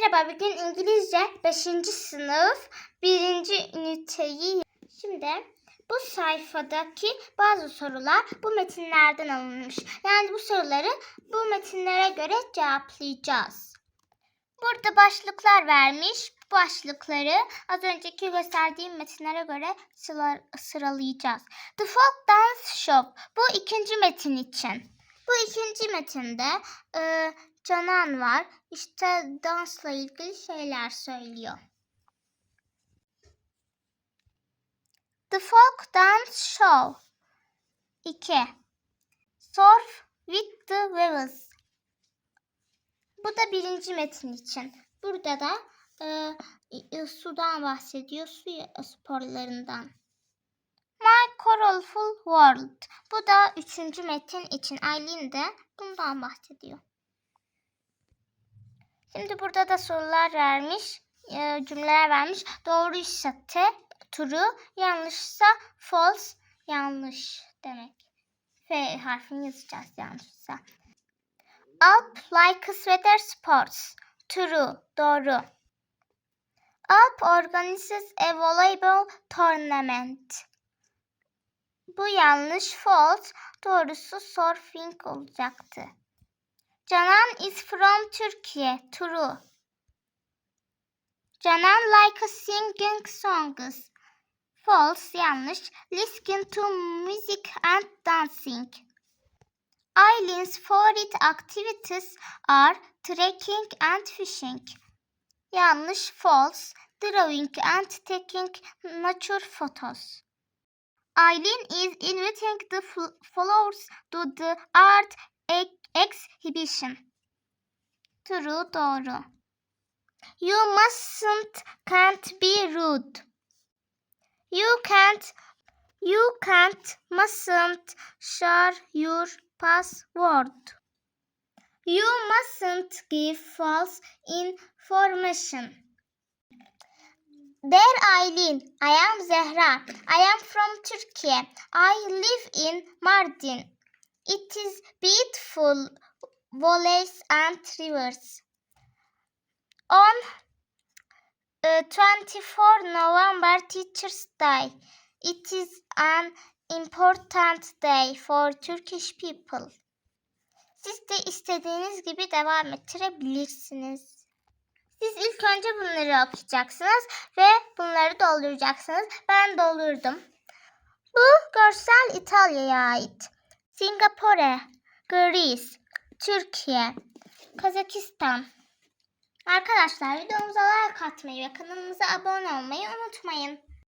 Merhaba, bugün İngilizce 5. sınıf 1. üniteyi. Şimdi bu sayfadaki bazı sorular bu metinlerden alınmış. Yani bu soruları bu metinlere göre cevaplayacağız. Burada başlıklar vermiş. Bu başlıkları az önceki gösterdiğim metinlere göre sıra- sıralayacağız. The Folk Dance Show. Bu ikinci metin için. Bu ikinci metinde e, Canan var. İşte dansla ilgili şeyler söylüyor. The Folk Dance Show 2. Surf with the Waves Bu da birinci metin için. Burada da e, e, sudan bahsediyor, su sporlarından. My Colorful World. Bu da üçüncü metin için. Aylin de bundan bahsediyor. Şimdi burada da sorular vermiş, e, cümleler vermiş. Doğruysa te, true, yanlışsa false, yanlış demek. F harfini yazacağız yanlışsa. Alp like sweater sports. True, doğru. Alp organizes a volleyball tournament. Bu yanlış false, doğrusu surfing olacaktı. Canan is from Turkey. True. Canan like singing songs. False, yanlış. Listen to music and dancing. Eileen's favorite activities are trekking and fishing. Yanlış, false. Drawing and taking nature photos. Eileen is inviting the followers to the art exhibition. True, doğru. You mustn't can't be rude. You can't you can't mustn't share your password. You mustn't give false information. There Eileen, I am Zehra. I am from Turkey. I live in Mardin. It is beautiful valleys and rivers. On uh, 24 November Teachers Day. It is an important day for Turkish people. Siz de istediğiniz gibi devam ettirebilirsiniz. Siz ilk önce bunları okuyacaksınız ve bunları dolduracaksınız. Ben doldurdum. Bu görsel İtalya'ya ait. Singapore, Greece, Türkiye, Kazakistan. Arkadaşlar videomuza like atmayı ve kanalımıza abone olmayı unutmayın.